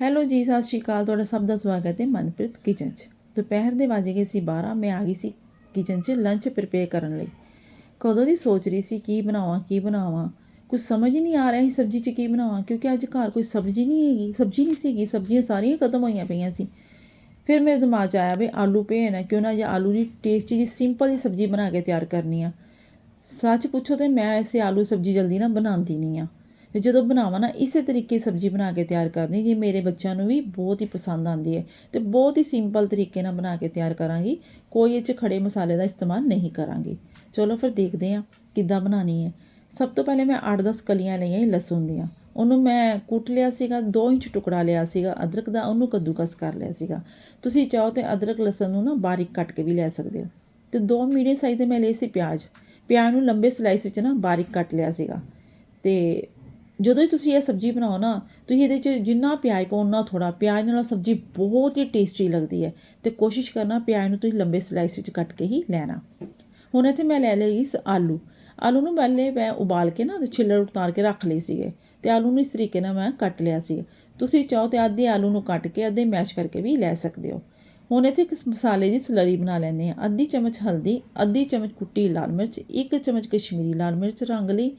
Hello ਜੀ, ਸਤਿ ਸ਼੍ਰੀ ਅਕਾਲ। ਤੁਹਾਡਾ ਸਭ ਦਾ ਸਵਾਗਤ ਹੈ ਮਨਪ੍ਰੀਤ ਕਿਚਨ 'ਚ। ਦੁਪਹਿਰ ਦੇ ਵੱਜ ਗਏ ਸੀ 12 ਮੈਂ ਆ ਗਈ ਸੀ ਕਿਚਨ 'ਚ ਲੰਚ ਪ੍ਰਿਪੇਅਰ ਕਰਨ ਲਈ। ਕਦੋਂ ਦੀ ਸੋਚ ਰਹੀ ਸੀ, ਕੀ ਬਣਾਵਾਂ ਕੀ ਬਣਾਵਾਂ? ਕੁਝ ਸਮਝ ਹੀ ਨਹੀਂ ਆ ਰਿਹਾ ਸੀ ਸਬਜ਼ੀ 'ਚ ਕੀ ਬਣਾਵਾਂ, ਕਿਉਂਕਿ ਅੱਜ ਘਰ ਕੋਈ ਸਬਜ਼ੀ ਨਹੀਂ ਹੈਗੀ, ਸਬਜ਼ੀ ਨਹੀਂ ਸੀਗੀ, ਸਬਜ਼ੀਆਂ ਸਾਰੀਆਂ ਖਤਮ ਹੋਈਆਂ ਪਈਆਂ ਸੀ। ਫਿਰ ਮੇਰੇ ਦਿਮਾਗ 'ਚ ਆਇਆ ਵੀ ਆਲੂ ਪਏ ਨੇ, ਕਿਉਂ ਨਾ ਜੇ ਆਲੂ ਦੀ ਟੇਸਟੀ ਜੀ ਸਿੰਪਲ ਜੀ ਸਬਜ਼ੀ ਬਣਾ ਕੇ ਤਿਆਰ ਕਰਨੀ ਆ। ਸੱਚ ਪੁੱਛੋ ਤੇ ਮੈਂ ਐਸੇ ਆਲੂ ਸਬਜ਼ੀ ਜਲਦੀ ਨਾ ਬਣਾਉਂਦੀ ਨਹੀਂ ਆ। ਤੇ ਜਦੋਂ ਬਣਾਵਾਂ ਨਾ, ਇਸੇ ਤਰੀਕੇ ਸਬਜ਼ੀ ਬਣਾ ਕੇ ਤਿਆਰ ਕਰਦੀ ਜੇ ਮੇਰੇ ਬੱਚਿਆਂ ਨੂੰ ਵੀ ਬਹੁਤ ਹੀ ਪਸੰਦ ਆਉਂਦੀ ਹੈ, ਤੇ ਬਹੁਤ ਹੀ ਸਿੰਪਲ ਤਰੀਕੇ ਨਾਲ ਬਣਾ ਕੇ ਤਿਆਰ ਕਰਾਂਗੀ। ਕੋਈ ਇਹ 'ਚ ਖੜੇ ਮਸਾਲੇ ਦਾ ਇਸਤੇਮਾਲ ਨਹੀਂ ਕਰਾਂਗੀ। ਚਲੋ ਫਿਰ ਦੇਖਦੇ ਹਾਂ ਕਿੱਦਾਂ ਬਣਾਉਣੀ ਹੈ। ਸਭ ਤੋਂ ਪਹਿਲੇ ਮੈਂ 8-10 ਕਲੀਆਂ ਲਈਆਂ ਸੀ ਲਸਣ ਦੀਆਂ। ਉਹਨੂੰ ਮੈਂ ਕੁੱਟ ਲਿਆ ਸੀਗਾ 2 ਇੰਚ ਟੁਕੜਾ ਲਿਆ ਸੀਗਾ, ਅਦਰਕ ਦਾ ਉਹਨੂੰ ਕੱਦੂਕਸ ਕਰ ਲਿਆ ਸੀਗਾ। ਤੁਸੀਂ ਚਾਹੋ ਤੇ ਅਦਰਕ, ਲਸਣ ਨੂੰ ਨਾ ਬਾਰੀਕ ਕੱਟ ਕੇ ਵੀ ਲੈ ਸਕਦੇ ਹੋ। ਤੇ ਦੋ ਮੀਡੀਅਮ ਸਾਈਜ਼ ਦੇ ਮੈਂ ਲਏ ਸੀ ਪਿਆਜ਼। ਪਿਆਜ਼ ਨੂੰ ਲੰਬੇ ਸਲਾਈਸ ਵਿੱਚ ਨਾ ਬਾਰੀਕ ਕੱਟ ਲਿਆ ਸੀਗਾ। ਤੇ ਜਦੋਂ ਹੀ ਤੁਸੀਂ ਇਹ ਸਬਜ਼ੀ ਬਣਾਓ ਨਾ, ਤੁਸੀਂ ਇਹਦੇ 'ਚ ਜਿੰਨਾ ਪਿਆਜ਼ ਪਾਓ ਉਨਾ ਥੋੜਾ ਪਿਆਜ਼ ਨਾਲ ਸਬਜ਼ੀ ਬਹੁਤ ਹੀ ਟੇਸਟੀ ਲੱਗਦੀ ਹੈ ਤੇ ਕੋਸ਼ਿਸ਼ ਕਰਨਾ ਪਿਆਜ਼ ਨੂੰ ਤੁਸੀਂ ਲੰਬੇ ਸਲਾਈਸ ਵਿੱਚ ਕੱਟ ਕੇ ਹੀ ਲੈਣਾ। ਹੁਣ ਇੱਥੇ ਮੈਂ ਲੈ ਲਈ ਸ ਆਲੂ। ਆਲੂ ਨੂੰ ਪਹਿਲੇ ਮੈਂ ਉਬਾਲ ਕੇ ਨਾ ਛਿੱਲੜ ਉਤਾਰ ਕੇ ਰੱਖ ਲਈ ਸੀਗੇ ਤੇ ਆਲੂ ਨੂੰ ਇਸ ਤਰੀਕੇ ਨਾਲ ਮੈਂ ਕੱਟ ਲਿਆ ਸੀ। ਤੁਸੀਂ ਚਾਹੋ ਤੇ ਅੱਧੇ ਆਲੂ ਨੂੰ ਕੱਟ ਕੇ ਅੱਧੇ ਮੈਸ਼ ਕਰਕੇ ਵੀ ਲੈ ਸਕਦੇ ਹੋ। ਹੁਣ ਇੱਥੇ ਇੱਕ ਮਸਾਲੇ ਦੀ ਸਲਰੀ ਬਣਾ ਲੈਂਦੇ ਆ ਅੱਧੀ ਚਮਚ ਹਲਦੀ, ਅੱਧੀ ਚਮਚ ਕੁੱਟੀ ਲਾਲ ਮਿਰਚ, ਇੱਕ ਚਮਚ ਕਸ਼ਮੀਰੀ ਲਾਲ ਮਿਰਚ ਰੰਗ ਲਈ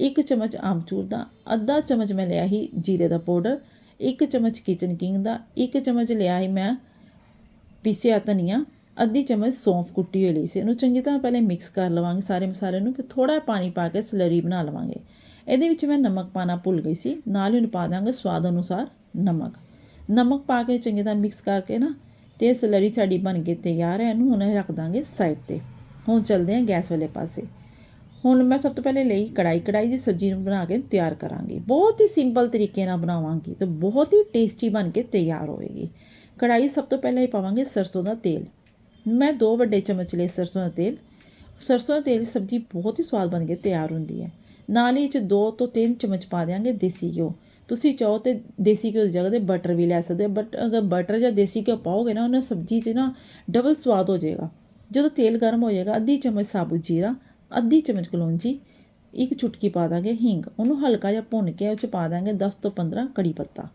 ਇੱਕ ਚਮਚ ਆਮਚੂਰ ਦਾ, ਅੱਧਾ ਚਮਚ ਮੈਂ ਲਿਆ ਸੀ ਜੀਰੇ ਦਾ ਪਾਊਡਰ, ਇੱਕ ਚਮਚ ਕਿਚਨ ਕਿੰਗ ਦਾ, ਇੱਕ ਚਮਚ ਲਿਆ ਸੀ ਮੈਂ ਪੀਸਿਆ ਧਨੀਆ, ਅੱਧੀ ਚਮਚ ਸੌਂਫ ਕੁੱਟੀ ਹੋਈ ਲਈ ਸੀ ਇਹਨੂੰ। ਚੰਗੀ ਤਰ੍ਹਾਂ ਪਹਿਲੇ ਮਿਕਸ ਕਰ ਲਵਾਂਗੇ ਸਾਰੇ ਮਸਾਲੇ ਨੂੰ, ਫਿਰ ਥੋੜਾ ਪਾਣੀ ਪਾ ਕੇ ਸਲਰੀ ਬਣਾ ਲਵਾਂਗੇ। ਇਹਦੇ ਵਿੱਚ ਮੈਂ ਨਮਕ ਪਾਣਾ ਭੁੱਲ ਗਈ ਸੀ, ਨਾਲ ਹੀ ਉਹਨੂੰ ਪਾ ਦਾਂਗੇ ਸਵਾਦ ਅਨੁਸਾਰ ਨਮਕ। ਨਮਕ ਪਾ ਕੇ ਚੰਗੀ ਤਰ੍ਹਾਂ ਮਿਕਸ ਕਰਕੇ ਨਾ, ਤੇ ਸਲਰੀ ਸਾਡੀ ਬਣ ਕੇ ਤਿਆਰ ਹੈ, ਇਹਨੂੰ ਹੁਣ ਰੱਖ ਦਾਂਗੇ ਸਾਈਡ ਤੇ। ਹੁਣ ਚੱਲਦੇ ਹਾਂ ਗੈਸ ਵਾਲੇ ਪਾਸੇ। ਹੁਣ ਮੈਂ ਸਭ ਤੋਂ ਪਹਿਲੇ ਲਈ ਕੜਾਈ ਕੜਾਈ ਦੀ ਸਬਜ਼ੀ ਨੂੰ ਬਣਾ ਕੇ ਤਿਆਰ ਕਰਾਂਗੀ। ਬਹੁਤ ਹੀ ਸਿੰਪਲ ਤਰੀਕੇ ਨਾਲ ਬਣਾਵਾਂਗੀ ਤੇ ਬਹੁਤ ਹੀ ਟੇਸਟੀ ਬਣ ਕੇ ਤਿਆਰ ਹੋਵੇਗੀ ਕੜਾਈ ਸਭ ਤੋਂ ਪਹਿਲਾਂ ਹੀ ਪਾਵਾਂਗੇ ਸਰਸੋਂ ਦਾ ਤੇਲ। ਮੈਂ ਦੋ ਵੱਡੇ ਚਮਚ ਲਏ ਸਰਸੋਂ ਦਾ ਤੇਲ। ਸਰਸੋਂ ਦਾ ਤੇਲ ਦੀ ਸਬਜ਼ੀ ਬਹੁਤ ਹੀ ਸਵਾਦ ਬਣ ਕੇ ਤਿਆਰ ਹੁੰਦੀ ਹੈ। ਨਾਲ ਹੀ ਇਹ 'ਚ ਦੋ ਤੋਂ ਤਿੰਨ ਚਮਚ ਪਾ ਦਿਆਂਗੇ ਦੇਸੀ ਘਿਓ। ਤੁਸੀਂ ਚਾਹੋ ਤੇ ਦੇਸੀ ਘਿਓ ਦੀ ਜਗ੍ਹਾ ਤੇ ਬਟਰ ਵੀ ਲੈ ਸਕਦੇ ਹੋ ਬਟ ਅਗਰ ਬਟਰ ਜਾਂ ਦੇਸੀ ਘਿਓ ਪਾਓਗੇ ਨਾ, ਉਹਨਾਂ ਸਬਜ਼ੀ 'ਚ ਨਾ ਡਬਲ ਸਵਾਦ ਹੋ ਜਾਏਗਾ। ਜਦੋਂ ਤੇਲ ਗਰਮ ਹੋ ਜਾਏਗਾ, ਅੱਧੀ ਚਮਚ ਸਾਬੁਤ ਜੀਰਾ ਅੱਧੀ ਚਮਚ ਕਲੌਂਜੀ, ਇੱਕ ਚੁਟਕੀ ਪਾ ਦਾਂਗੇ ਹਿੰਗ, ਉਹਨੂੰ ਹਲਕਾ ਜਿਹਾ ਭੁੰਨ ਕੇ ਉਹ 'ਚ ਪਾ ਦਾਂਗੇ 10 ਤੋਂ 15 ਕੜੀ ਪੱਤਾ।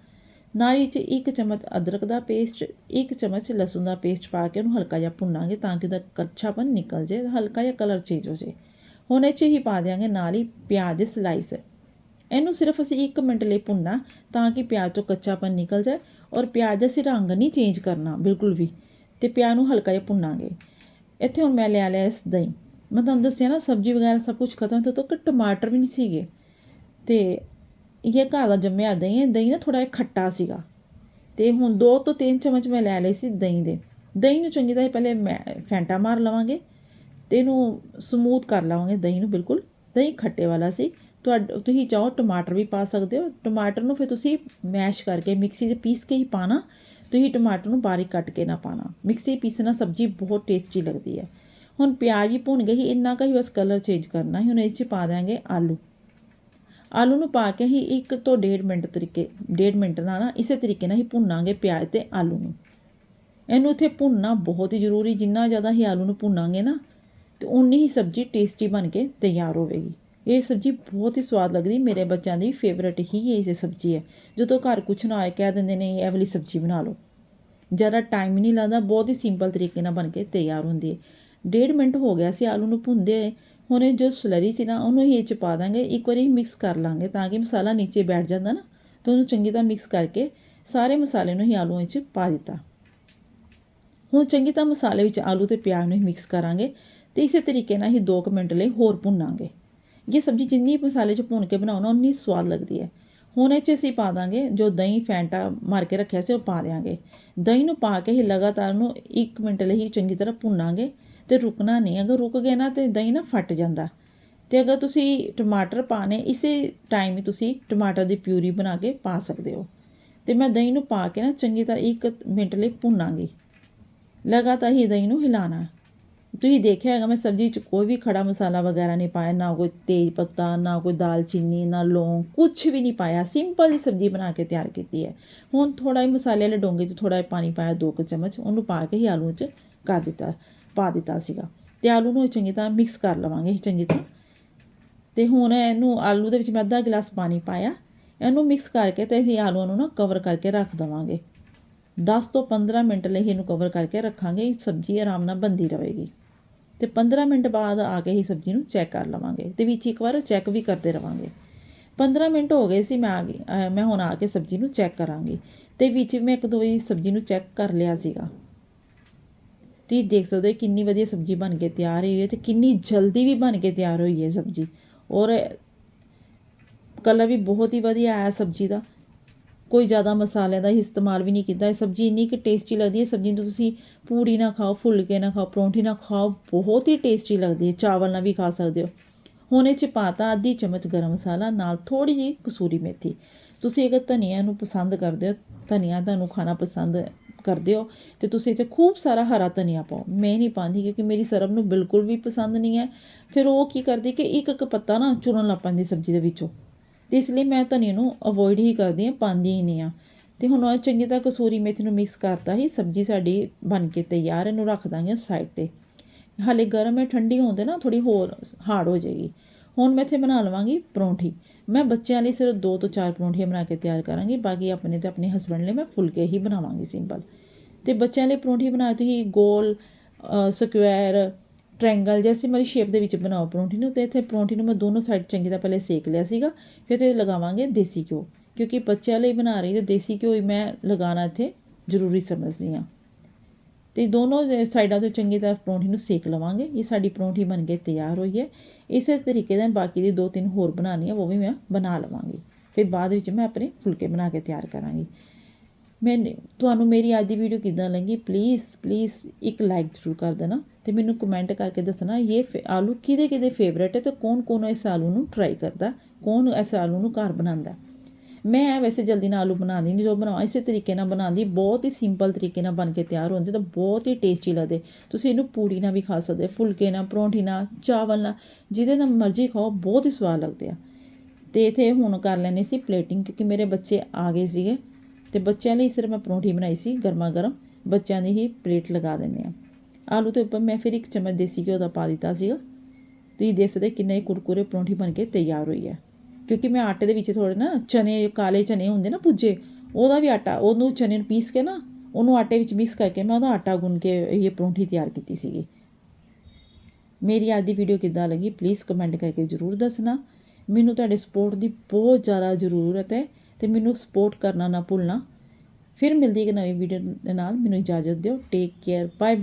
ਨਾਲ ਹੀ 'ਚ ਇੱਕ ਚਮਚ ਅਦਰਕ ਦਾ ਪੇਸਟ, ਇੱਕ ਚਮਚ ਲਸਣ ਦਾ ਪੇਸਟ ਪਾ ਕੇ ਉਹਨੂੰ ਹਲਕਾ ਜਿਹਾ ਭੁੰਨਾਂਗੇ ਤਾਂ ਕਿ ਉਹਦਾ ਕੱਚਾਪਨ ਨਿਕਲ ਜੇ ਹਲਕਾ ਜਿਹਾ ਕਲਰ ਚੇਂਜ ਹੋ ਜੇ ਹੁਣ ਇਹ 'ਚ ਹੀ ਪਾ ਦਿਆਂਗੇ ਨਾਲ ਹੀ ਪਿਆਜ਼ ਦੇ ਸਲਾਈਸ ਇਹਨੂੰ ਸਿਰਫ ਅਸੀਂ 1 ਮਿੰਟ ਲਈ ਭੁੰਨਣਾ ਤਾਂ ਕਿ ਪਿਆਜ਼ ਤੋਂ ਕੱਚਾਪਨ ਨਿਕਲ ਜਾਏ ਔਰ ਪਿਆਜ਼ ਦਾ ਅਸੀਂ ਰੰਗ ਨਹੀਂ ਚੇਂਜ ਕਰਨਾ ਬਿਲਕੁਲ ਵੀ। ਤੇ ਪਿਆਜ਼ ਨੂੰ ਹਲਕਾ ਜਿਹਾ ਭੁੰਨਾਂਗੇ। ਇੱਥੇ ਹੁਣ ਮੈਂ ਲਿਆ ਲਿਆ ਇਸ ਦਹੀਂ। ਮੈਂ ਤੁਹਾਨੂੰ ਦੱਸਿਆ ਨਾ, ਸਬਜ਼ੀ ਵਗੈਰਾ ਸਭ ਕੁਝ ਖਤਮ ਤੋਂ ਕਿ ਟਮਾਟਰ ਵੀ ਨਹੀਂ ਸੀਗੇ। ਤੇ ਇਹ ਘਰ ਦਾ ਜੰਮਿਆ ਦਹੀਂ ਹੈ ਦਹੀਂ ਨਾ ਥੋੜਾ ਜਿਹਾ ਖੱਟਾ ਸੀਗਾ। ਤੇ ਹੁਣ ਦੋ ਤੋਂ ਤਿੰਨ ਚਮਚ ਮੈਂ ਲੈ ਲਈ ਸੀ ਦਹੀਂ ਦੇ। ਦਹੀਂ ਨੂੰ ਚੰਗੀ ਤਰ੍ਹਾਂ ਪਹਿਲੇ ਮੈਂ ਫੈਂਟਾ ਮਾਰ ਲਵਾਂਗੇ ਤੇ ਇਹਨੂੰ ਸਮੂਥ ਕਰ ਲਵਾਂਗੇ ਦਹੀਂ ਨੂੰ, ਬਿਲਕੁਲ। ਦਹੀਂ ਖੱਟੇ ਵਾਲਾ ਸੀ। ਤੁਹਾਡਾ, ਤੁਸੀਂ ਚਾਹੋ ਟਮਾਟਰ ਵੀ ਪਾ ਸਕਦੇ ਹੋ। ਟਮਾਟਰ ਨੂੰ ਫਿਰ ਤੁਸੀਂ ਮੈਸ਼ ਕਰਕੇ ਮਿਕਸੀ 'ਚ ਪੀਸ ਕੇ ਹੀ ਪਾਣਾ। ਤੁਸੀਂ ਟਮਾਟਰ ਨੂੰ ਬਾਰੀਕ ਕੱਟ ਕੇ ਨਾ ਪਾਣਾ। ਮਿਕਸੀ ਪੀਸਣਾ ਸਬਜ਼ੀ ਬਹੁਤ ਟੇਸਟੀ ਲੱਗਦੀ ਹੈ। ਹੁਣ ਪਿਆਜ਼ ਵੀ ਭੁੰਨ ਗਏ ਹੀ ਇੰਨਾ ਕੁ ਹੀ ਬਸ ਕਲਰ ਚੇਂਜ ਕਰਨਾ ਹੈ ਹੁਣ ਇਹ 'ਚ ਪਾ ਦਾਂਗੇ ਆਲੂ। ਆਲੂ ਨੂੰ ਪਾ ਕੇ ਹੀ 1 ਤੋਂ 1.5 ਮਿੰਟ ਤਰੀਕੇ 1.5 ਮਿੰਟ ਨਾਲ ਨਾ ਇਸੇ ਤਰੀਕੇ ਨਾਲ ਹੀ ਭੁੰਨਾਂਗੇ ਪਿਆਜ਼ ਤੇ ਆਲੂ ਨੂੰ। ਇਹਨੂੰ ਇੱਥੇ ਭੁੰਨਣਾ ਬਹੁਤ ਹੀ ਜ਼ਰੂਰੀ, ਜਿੰਨਾ ਜ਼ਿਆਦਾ ਹੀ ਆਲੂ ਨੂੰ ਭੁੰਨਾਂਗੇ ਨਾ, ਤੇ ਉਨੀ ਹੀ ਸਬਜ਼ੀ ਟੇਸਟੀ ਬਣ ਕੇ ਤਿਆਰ ਹੋਵੇਗੀ। ਇਹ ਸਬਜ਼ੀ ਬਹੁਤ ਹੀ ਸਵਾਦ ਲੱਗਦੀ, ਮੇਰੇ ਬੱਚਿਆਂ ਦੀ ਫੇਵਰਟ ਹੀ ਇਹ ਸਬਜ਼ੀ ਹੈ। ਜਦੋਂ ਘਰ ਕੁਛ ਨਾ ਆਏ ਕਹਿ ਦਿੰਦੇ ਨੇ, ਇਹ ਵਾਲੀ ਸਬਜ਼ੀ ਬਣਾ ਲਓ। ਜ਼ਿਆਦਾ ਟਾਈਮ ਨਹੀਂ ਲੱਗਦਾ, ਬਹੁਤ ਹੀ ਸਿੰਪਲ ਤਰੀਕੇ ਨਾਲ ਬਣ ਕੇ ਤਿਆਰ ਹੁੰਦੀ ਹੈ। ਡੇਢ ਮਿੰਟ ਹੋ ਗਿਆ ਸੀ ਆਲੂ ਨੂੰ ਭੁੰਨਦੇ ਹੋਏ। ਹੁਣ ਇਹ ਜੋ ਸਲਰੀ ਸੀ ਨਾ, ਉਹਨੂੰ ਹੀ ਇਹ 'ਚ ਪਾ ਦਾਂਗੇ। ਇੱਕ ਵਾਰੀ ਮਿਕਸ ਕਰ ਲਾਂਗੇ ਤਾਂ ਕਿ ਮਸਾਲਾ ਨੀਚੇ ਬੈਠ ਜਾਂਦਾ ਨਾ, ਤਾਂ ਉਹਨੂੰ ਚੰਗੀ ਤਰ੍ਹਾਂ ਮਿਕਸ ਕਰਕੇ ਸਾਰੇ ਮਸਾਲੇ ਨੂੰ ਹੀ ਆਲੂਆਂ ਵਿੱਚ ਪਾ ਦਿੱਤਾ। ਹੁਣ ਚੰਗੀ ਤਰ੍ਹਾਂ ਮਸਾਲੇ ਵਿੱਚ ਆਲੂ ਤੇ ਪਿਆਜ਼ ਨੂੰ ਹੀ ਮਿਕਸ ਕਰਾਂਗੇ ਤੇ ਇਸੇ ਤਰੀਕੇ ਨਾਲ ਹੀ 2 ਮਿੰਟ ਲਈ ਹੋਰ ਭੁੰਨਾਂਗੇ। ਇਹ ਸਬਜ਼ੀ ਜਿੰਨੀ ਮਸਾਲੇ 'ਚ ਭੁੰਨ ਕੇ ਬਣਾਉਣਾ ਉਨੀ ਸਵਾਦ ਲੱਗਦੀ ਹੈ। ਹੁਣ ਇਹ 'ਚ ਅਸੀਂ ਪਾ ਦਾਂਗੇ ਜੋ ਦਹੀਂ ਫੈਂਟਾ ਮਾਰ ਕੇ ਰੱਖਿਆ ਸੀ, ਉਹ ਪਾ ਦਿਆਂਗੇ। ਦਹੀਂ ਨੂੰ ਪਾ ਕੇ ਹੀ ਲਗਾਤਾਰ ਨੂੰ 1 ਮਿੰਟ ਲਈ ਚੰਗੀ ਤਰ੍ਹਾਂ ਭੁੰਨਾਂਗੇ। ਤੇ ਰੁਕਣਾ ਨਹੀਂ, ਅਗਰ ਰੁਕ ਗਏ ਨਾ ਤੇ ਦਹੀਂ ਨਾ ਫਟ ਜਾਂਦਾ। ਤੇ ਅਗਰ ਤੁਸੀਂ ਟਮਾਟਰ ਪਾਣੇ ਇਸੇ ਟਾਈਮ ਹੀ ਤੁਸੀਂ ਟਮਾਟਰ ਦੀ ਪਿਊਰੀ ਬਣਾ ਕੇ ਪਾ ਸਕਦੇ ਹੋ। ਤੇ ਮੈਂ ਦਹੀਂ ਨੂੰ ਪਾ ਕੇ ਨਾ ਚੰਗੀ ਤਰ੍ਹਾਂ 1 ਮਿੰਟ ਲਈ ਭੁੰਨਾਂਗੀ। ਲਗਾਤਾਰ ਹੀ ਦਹੀਂ ਨੂੰ ਹਿਲਾਣਾ। ਤੁਸੀਂ ਦੇਖਿਆ ਹੈਗਾ ਮੈਂ ਸਬਜ਼ੀ 'ਚ ਕੋਈ ਵੀ ਖੜਾ ਮਸਾਲਾ ਵਗੈਰਾ ਨਹੀਂ ਪਾਇਆ, ਨਾ ਕੋਈ ਤੇਜ ਪੱਤਾ, ਨਾ ਕੋਈ ਦਾਲਚੀਨੀ, ਨਾ ਲੌਂਗ ਕੁਝ ਵੀ ਨਹੀਂ ਪਾਇਆ। ਸਿੰਪਲ ਹੀ ਸਬਜ਼ੀ ਬਣਾ ਕੇ ਤਿਆਰ ਕੀਤੀ ਹੈ। ਹੁਣ ਥੋੜਾ ਹੀ ਮਸਾਲੇ ਵਾਲੇ ਡੋਂਗੇ 'ਚ ਥੋੜਾ ਜਿਹਾ ਪਾਣੀ ਪਾਇਆ, ਦੋ ਕੁ ਚਮਚ, ਉਹਨੂੰ ਪਾ ਕੇ ਹੀ ਆਲੂ 'ਚ ਕਰ ਦਿੱਤਾ। ਪਾ ਦਿੱਤਾ ਸੀਗਾ। ਤੇ ਆਲੂ ਨੂੰ ਚੰਗੀ ਤਰ੍ਹਾਂ ਮਿਕਸ ਕਰ ਲਵਾਂਗੇ ਅਸੀਂ ਚੰਗੀ ਤਰ੍ਹਾਂ। ਤੇ ਹੁਣ ਇਹਨੂੰ ਆਲੂ ਦੇ ਵਿੱਚ ਮੈਂ ਅੱਧਾ ਗਲਾਸ ਪਾਣੀ ਪਾਇਆ। ਇਹਨੂੰ ਮਿਕਸ ਕਰਕੇ ਤੇ ਅਸੀਂ ਆਲੂਆਂ ਨੂੰ ਨਾ ਕਵਰ ਕਰਕੇ ਰੱਖ ਦਵਾਂਗੇ। 10 ਤੋਂ 15 ਮਿੰਟ ਲਈ ਇਹਨੂੰ ਕਵਰ ਕਰਕੇ ਰੱਖਾਂਗੇ ਸਬਜ਼ੀ ਆਰਾਮ ਨਾਲ ਬੰਦੀ ਰਹੇਗੀ। ਤੇ 15 ਮਿੰਟ ਬਾਅਦ ਆ ਕੇ ਹੀ ਸਬਜ਼ੀ ਨੂੰ ਚੈੱਕ ਕਰ ਲਵਾਂਗੇ ਤੇ ਵਿੱਚ ਇੱਕ ਵਾਰ ਚੈੱਕ ਵੀ ਕਰਦੇ ਰਵਾਂਗੇ। 15 ਮਿੰਟ ਹੋ ਗਏ ਸੀ ਮੈਂ ਆ ਗਈ ਮੈਂ ਹੁਣ ਆ ਕੇ ਸਬਜ਼ੀ ਨੂੰ ਚੈੱਕ ਕਰਾਂਗੀ। ਤੇ ਵਿੱਚ ਮੈਂ ਇੱਕ ਦੋ ਵਾਰੀ ਸਬਜ਼ੀ ਨੂੰ ਚੈੱਕ ਕਰ ਲਿਆ ਸੀਗਾ। ਤੁਸੀਂ ਦੇਖ ਸਕਦੇ ਹੋ ਕਿੰਨੀ ਵਧੀਆ ਸਬਜ਼ੀ ਬਣ ਕੇ ਤਿਆਰ ਹੋਈ ਹੈ ਤੇ ਕਿੰਨੀ ਜਲਦੀ ਵੀ ਬਣ ਕੇ ਤਿਆਰ ਹੋਈ ਹੈ ਸਬਜ਼ੀ। ਔਰ ਕਲਰ ਵੀ ਬਹੁਤ ਹੀ ਵਧੀਆ ਆਇਆ ਸਬਜ਼ੀ ਦਾ। ਕੋਈ ਜ਼ਿਆਦਾ ਮਸਾਲਿਆਂ ਦਾ ਇਸਤੇਮਾਲ ਵੀ ਨਹੀਂ ਕੀਤਾ। ਇਹ ਸਬਜ਼ੀ ਇੰਨੀ ਕਿ ਟੇਸਟੀ ਲੱਗਦੀ ਹੈ, ਸਬਜ਼ੀ ਨੂੰ ਤੁਸੀਂ ਪੂੜੀ ਨਾ ਖਾਓ, ਫੁਲਕੇ ਨਾ ਖਾਓ, ਪਰੌਂਠੀ ਨਾ ਖਾਓ, ਬਹੁਤ ਹੀ ਟੇਸਟੀ ਲੱਗਦੀ ਹੈ। ਚਾਵਲ ਨਾਲ ਵੀ ਖਾ ਸਕਦੇ ਹੋ। ਹੁਣ ਇਹ 'ਚ ਪਾਤਾ ਅੱਧੀ ਚਮਚ ਗਰਮ ਮਸਾਲਾ, ਨਾਲ ਥੋੜੀ ਜਿਹੀ ਕਸੂਰੀ ਮੇਥੀ। ਤੁਸੀਂ ਅਗਰ ਧਨੀਆ ਨੂੰ ਪਸੰਦ ਕਰਦੇ ਹੋ, ਧਨੀਆ ਤੁਹਾਨੂੰ ਖਾਣਾ ਪਸੰਦ ਕਰਦੇ ਹੋ ਤੇ ਤੁਸੀਂ ਇੱਥੇ ਖੂਬ ਸਾਰਾ ਹਰਾ ਧਨੀਆ ਪਾਓ। ਮੈਂ ਨਹੀਂ ਪਾਉਂਦੀ ਕਿਉਂਕਿ ਮੇਰੀ ਸਰਬ ਨੂੰ ਬਿਲਕੁਲ ਵੀ ਪਸੰਦ ਨਹੀਂ ਹੈ। ਫਿਰ ਉਹ ਕੀ ਕਰਦੀ ਕਿ ਇੱਕ ਇੱਕ ਪੱਤਾ ਨਾ ਚੁਰਨ ਲੱਗ ਪੈਂਦੀ ਸਬਜ਼ੀ ਦੇ ਵਿੱਚੋਂ। ਤੇ ਇਸ ਲਈ ਮੈਂ ਧਨੀਏ ਨੂੰ ਅਵੋਇਡ ਹੀ ਕਰਦੀ ਹਾਂ, ਪਾਉਂਦੀ ਹੀ ਨਹੀਂ ਆ ਤੇ ਹੁਣ ਉਹ ਚੰਗੀ ਤਰ੍ਹਾਂ ਕਸੂਰੀ ਮੇਥੀ ਨੂੰ ਮਿਕਸ ਕਰਤਾ ਹੀ, ਸਬਜ਼ੀ ਸਾਡੀ ਬਣ ਕੇ ਤਿਆਰ ਇਹਨੂੰ ਰੱਖ ਦਾਂਗੇ ਸਾਈਡ ਤੇ। ਹਾਲੇ ਗਰਮ ਹੈ, ਠੰਡੀ ਹੁੰਦੇ ਨਾ ਥੋੜੀ ਹੋਰ ਹਾਰਡ ਹੋ ਜਾਏਗੀ। ਹੁਣ ਮੈਂ ਇੱਥੇ ਬਣਾ ਲਵਾਂਗੀ ਪਰੌਂਠੀ। ਮੈਂ ਬੱਚਿਆਂ ਲਈ ਸਿਰਫ ਦੋ ਤੋਂ ਚਾਰ ਪਰੌਂਠੀਆਂ ਬਣਾ ਕੇ ਤਿਆਰ ਕਰਾਂਗੀ, ਬਾਕੀ ਆਪਣੇ ਤੇ ਆਪਣੇ ਹਸਬੰਡ ਲਈ ਮੈਂ ਫੁਲਕੇ ਹੀ ਬਣਾਵਾਂਗੀ ਸਿੰਪਲ ਤੇ ਬੱਚਿਆਂ ਲਈ ਪਰੌਂਠੀ ਬਣਾ ਤੁਸੀਂ ਗੋਲ ਸਕੁਐਰ ਟ੍ਰਾਇੰਗਲ ਜੈਸੀ ਮਰੀ ਸ਼ੇਪ ਦੇ ਵਿੱਚ ਬਣਾਓ ਪਰੌਂਠੀ ਨੂੰ ਤੇ ਇੱਥੇ ਪਰੌਂਠੀ ਨੂੰ ਮੈਂ ਦੋਨੋਂ ਸਾਈਡ ਚੰਗੀ ਤਰ੍ਹਾਂ ਪਹਿਲੇ ਸੇਕ ਲਿਆ ਸੀਗਾ, ਫਿਰ ਤੇ ਲਗਾਵਾਂਗੇ ਦੇਸੀ ਘਿਓ। ਕਿਉਂਕਿ ਬੱਚਿਆਂ ਲਈ ਬਣਾ ਰਹੀ ਤੇ ਦੇਸੀ ਘਿਓ ਹੀ ਮੈਂ ਲਗਾਉਣਾ ਇੱਥੇ ਜ਼ਰੂਰੀ ਸਮਝਦੀ ਹਾਂ। ਤੇ ਦੋਨੋਂ ਸਾਈਡਾਂ ਤੋਂ ਚੰਗੀ ਤਰ੍ਹਾਂ ਪਰੌਂਠੀ ਨੂੰ ਸੇਕ ਲਵਾਂਗੇ। ਇਹ ਸਾਡੀ ਪਰੌਂਠੀ ਬਣ ਕੇ ਤਿਆਰ ਹੋਈ ਹੈ। ਇਸੇ ਤਰੀਕੇ ਨਾਲ ਬਾਕੀ ਦੀ ਦੋ ਤਿੰਨ ਹੋਰ ਬਣਾਉਣੀ ਆ, ਉਹ ਵੀ ਮੈਂ ਬਣਾ ਲਵਾਂਗੀ। ਫਿਰ ਬਾਅਦ ਵਿੱਚ ਮੈਂ ਆਪਣੇ ਫੁਲਕੇ ਬਣਾ ਕੇ ਤਿਆਰ ਕਰਾਂਗੀ। ਮੈਂ ਤੁਹਾਨੂੰ ਮੇਰੀ ਅੱਜ ਦੀ ਵੀਡੀਓ ਕਿਦਾਂ ਲੱਗੀ? ਪਲੀਜ਼ ਪਲੀਜ਼ ਇੱਕ ਲਾਈਕ ਜ਼ਰੂਰ ਕਰ ਦੇਣਾ ਤੇ ਮੈਨੂੰ ਕਮੈਂਟ ਕਰਕੇ ਦੱਸਣਾ, ਇਹ ਫੇ- ਆਲੂ ਕਿਹਦੇ ਕਿਹਦੇ ਫੇਵਰੇਟ ਹੈ ਤੇ ਕੌਣ ਕੌਣ ਇਸ ਆਲੂ ਨੂੰ ਟਰਾਈ ਕਰਦਾ, ਕੌਣ ਇਸ ਆਲੂ ਨੂੰ ਘਰ ਬਣਾਉਂਦਾ। ਮੈਂ ਵੈਸੇ ਜਲਦੀ ਨਾਲ ਆਲੂ ਬਣਾਉਂਦੀ ਨਹੀਂ, ਜੋ ਬਣਾਵਾਂ ਇਸੇ ਤਰੀਕੇ ਨਾਲ ਬਣਾਉਂਦੀ, ਬਹੁਤ ਹੀ ਸਿੰਪਲ ਤਰੀਕੇ ਨਾਲ ਬਣ ਕੇ ਤਿਆਰ ਹੁੰਦੇ, ਤਾਂ ਬਹੁਤ ਹੀ ਟੇਸਟੀ ਲੱਗਦੇ। ਤੁਸੀਂ ਇਹਨੂੰ ਪੂੜੀ ਨਾਲ ਵੀ ਖਾ ਸਕਦੇ ਫੁਲਕੇ ਨਾਲ, ਪਰੌਂਠੀ ਨਾਲ, ਚਾਵਲ ਨਾਲ, ਜਿਹਦੇ ਨਾਲ ਮਰਜ਼ੀ ਖਾਓ, ਬਹੁਤ ਹੀ ਸਵਾਦ ਲੱਗਦੇ ਆ। ਤੇ ਇਥੇ ਹੁਣ ਕਰ ਲੈਣੀ ਸੀ ਪਲੇਟਿੰਗ ਕਿਉਂਕਿ ਮੇਰੇ ਬੱਚੇ ਆ ਗਏ ਸੀਗੇ, ਤੇ ਬੱਚਿਆਂ ਲਈ ਸਿਰਫ ਮੈਂ ਪਰੌਂਠੀ ਬਣਾਈ ਸੀ ਗਰਮਾ ਗਰਮ ਬੱਚਿਆਂ ਦੀ ਹੀ ਪਲੇਟ ਲਗਾ ਦਿੰਦੇ ਆ। ਆਲੂ ਦੇ ਉੱਪਰ ਮੈਂ ਫਿਰ ਇੱਕ ਚਮਚ ਦੇਸੀ ਘਿਓ ਦਾ ਪਾ ਦਿੱਤਾ ਸੀਗਾ। ਤੁਸੀਂ ਦੇਖ ਸਕਦੇ ਕਿੰਨੇ ਕੁਰਕੁਰੇ ਪਰੌਂਠੀ ਬਣ ਕੇ ਤਿਆਰ ਹੋਈ ਹੈ। ਕਿਉਂਕਿ ਮੈਂ ਆਟੇ ਦੇ ਵਿੱਚ ਥੋੜੇ ਨਾ ਚਨੇ, ਕਾਲੇ ਚਨੇ ਹੁੰਦੇ ਨਾ ਪੁੱਜੇ ਉਹਦਾ ਵੀ ਆਟਾ, ਉਹਨੂੰ ਚਨੇ ਨੂੰ ਪੀਸ ਕੇ ਨਾ, ਉਹਨੂੰ ਆਟੇ ਵਿੱਚ ਮਿਕਸ ਕਰਕੇ ਮੈਂ ਉਹਦਾ ਆਟਾ ਗੁੰਨ ਕੇ ਇਹ ਪਰੌਂਠੀ ਤਿਆਰ ਕੀਤੀ ਸੀਗੀ। ਮੇਰੀ ਅੱਜ ਦੀ ਵੀਡੀਓ ਕਿੱਦਾਂ ਲੱਗੀ ਪਲੀਜ਼ ਕਮੈਂਟ ਕਰਕੇ ਜ਼ਰੂਰ ਦੱਸਣਾ। ਮੈਨੂੰ ਤੁਹਾਡੇ ਸਪੋਰਟ ਦੀ ਬਹੁਤ ਜ਼ਿਆਦਾ ਜ਼ਰੂਰਤ ਹੈ ਤੇ ਮੈਨੂੰ ਸਪੋਰਟ ਕਰਨਾ ਨਾ ਭੁੱਲਣਾ। ਫਿਰ ਮਿਲਦੀ ਇੱਕ ਨਵੀਂ ਵੀਡੀਓ ਦੇ ਨਾਲ, ਮੈਨੂੰ ਇਜਾਜ਼ਤ ਦਿਓ ਟੇਕ ਕੇਅਰ ਬਾਏ